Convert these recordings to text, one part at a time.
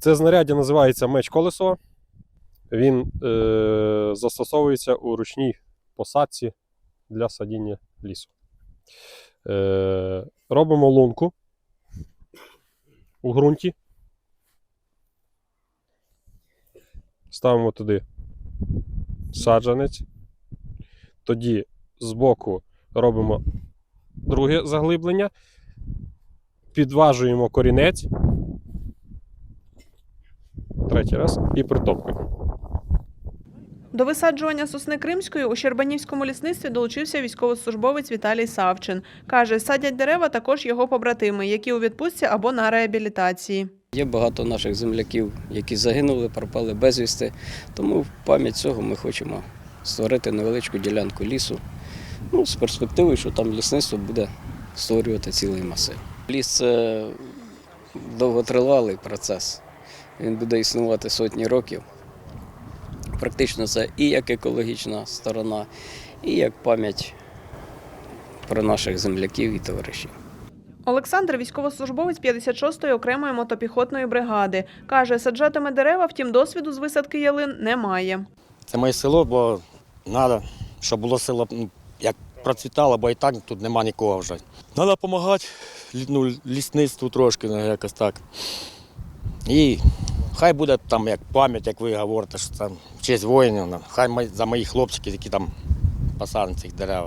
Це знаряддя називається меч колесо. Він е, застосовується у ручній посадці для садіння лісу. Е, робимо лунку у ґрунті. Ставимо туди саджанець. Тоді збоку робимо друге заглиблення. Підважуємо корінець. Третій раз і притоплюємо. До висаджування сосни Кримської у Щербанівському лісництві долучився військовослужбовець Віталій Савчин. Каже, садять дерева також його побратими, які у відпустці або на реабілітації. Є багато наших земляків, які загинули, пропали безвісти. Тому в пам'ять цього ми хочемо створити невеличку ділянку лісу. Ну, з перспективою, що там лісництво буде створювати цілий масив. Ліс це довготривалий процес. Він буде існувати сотні років. Практично це і як екологічна сторона, і як пам'ять про наших земляків і товаришів. Олександр, військовослужбовець 56-ї окремої мотопіхотної бригади, каже, саджатиме дерева, втім досвіду з висадки ялин немає. Це моє село, бо треба, щоб було село ну, як процвітало, бо і так тут нема нікого вже. Треба допомагати ну, лісництву трошки, ну, якось так. І хай буде там як пам'ять, як ви говорите, що там в честь воїнів. Хай за моїх хлопчиків, які там посадять цих дерев.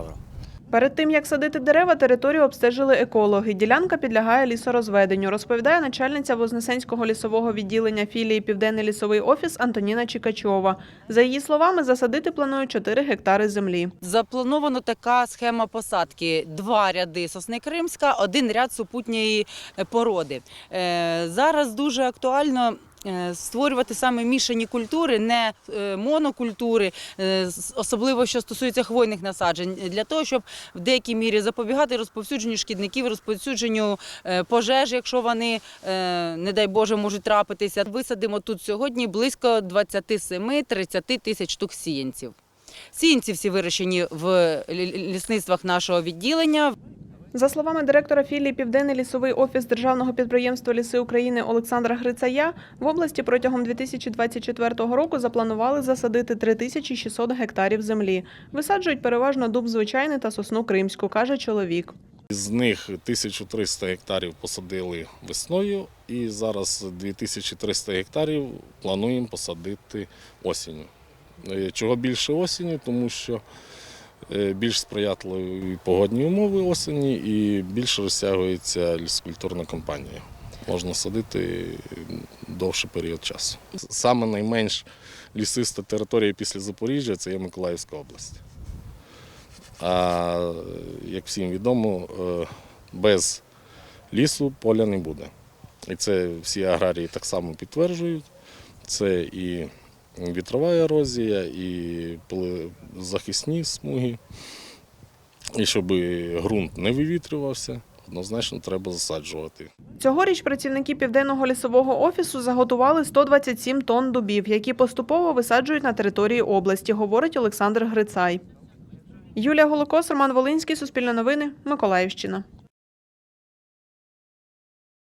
Перед тим як садити дерева, територію обстежили екологи. Ділянка підлягає лісорозведенню, розповідає начальниця Вознесенського лісового відділення філії Південний лісовий офіс Антоніна Чікачова. За її словами, засадити планують 4 гектари землі. Заплановано така схема посадки: два ряди сосни кримська, один ряд супутньої породи. Е, Зараз дуже актуально. Е, Створювати саме мішані культури, не е, монокультури, е, особливо що стосується хвойних насаджень, для того, щоб в деякій мірі запобігати розповсюдженню шкідників, розповсюдженню пожеж, якщо вони, не дай Боже, можуть трапитися. Висадимо тут сьогодні близько 27-30 тисяч штук сіянців. Сіянці всі вирощені в лі- лісництвах нашого відділення. За словами директора філії Південний лісовий офіс державного підприємства Ліси України Олександра Грицая, в області протягом 2024 року запланували засадити 3600 гектарів землі. Висаджують переважно дуб звичайний та сосну кримську, каже чоловік. З них 1300 гектарів посадили весною, і зараз 2300 гектарів плануємо посадити осінню. Е, Чого більше осінню, тому що більш сприятливі погодні умови осені і більше розтягується ліскультурна кампанія. Можна садити довший період часу. Саме найменш лісиста територія після Запоріжжя це є Миколаївська область. А як всім відомо, е, без лісу поля не буде. І це всі аграрії так само підтверджують. Це і вітрова ерозія, і захисні смуги. І щоб ґрунт не вивітрювався, однозначно треба засаджувати. Цьогоріч працівники Південного лісового офісу заготували 127 тонн дубів, які поступово висаджують на території області, говорить Олександр Грицай. Юлія Голокос, Роман Волинський, Суспільне новини, Миколаївщина.